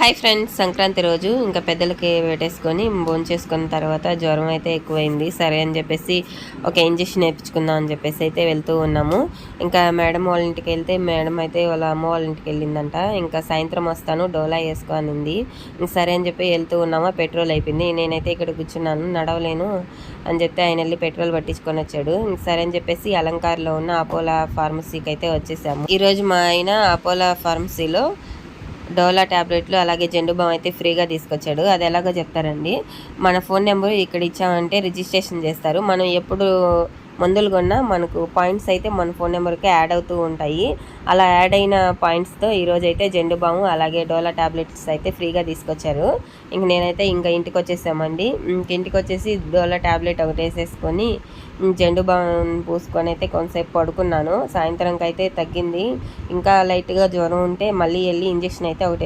Hi friends Sankranti రోజు ఇంకా పెద్దలకి పెట్టేసుకొని భోంచేసుకున్న తర్వాత జ్వరం అయితే ఎక్కువైంది. సరే అని చెప్పేసి ఒక ఇంజెక్షన్ వేయించుకుందాం అని చెప్పేసి అయితే వెళ్తూ ఉన్నాము. ఇంకా మేడం వాళ్ళ ఇంటికి వెళ్తే మేడం అయితే వాళ్ళ అమ్మ వాళ్ళ ఇంటికి వెళ్ళిందంట. ఇంకా సాయంత్రం వస్తాను డోలా వేసుకోనింది ఇంక సరే అని చెప్పి వెళ్తూ ఉన్నామా. పెట్రోల్ అయిపోయింది. నేనైతే ఇక్కడ కూర్చున్నాను నడవలేను అని చెప్తే ఆయన వెళ్ళి పెట్రోల్ పట్టించుకొని వచ్చాడు. ఇంక సరే అని చెప్పేసి అలంకార్లో ఉన్న అపోలా ఫార్మసీకి అయితే వచ్చేసాము. ఈరోజు మా ఆయన అపోలా ఫార్మసీలో డోలా ట్యాబ్లెట్లు అలాగే జెండు బామ్ అయితే ఫ్రీగా తీసుకొచ్చాడు. అది ఎలాగో చెప్తారండి మన ఫోన్ నెంబర్ ఇక్కడ ఇచ్చామంటే రిజిస్ట్రేషన్ చేస్తారు. మనం ఎప్పుడు మందులు కొన్నా మనకు పాయింట్స్ అయితే మన ఫోన్ నెంబర్కి యాడ్ అవుతూ ఉంటాయి. అలా యాడ్ అయిన పాయింట్స్తో ఈరోజు అయితే జెండు బాము అలాగే డోలా ట్యాబ్లెట్స్ అయితే ఫ్రీగా తీసుకొచ్చారు. ఇంక నేనైతే ఇంకా ఇంటికి వచ్చేసామండి ఇంక ఇంటికి వచ్చేసి డోలా ట్యాబ్లెట్ ఒకటి వేసేసుకొని జెండు బామ్ పూసుకొని అయితే కొంతసేపు పడుకున్నాను. సాయంత్రంకి అయితే తగ్గింది. ఇంకా లైట్గా జ్వరం ఉంటే మళ్ళీ వెళ్ళి ఇంజెక్షన్ అయితే ఒకటి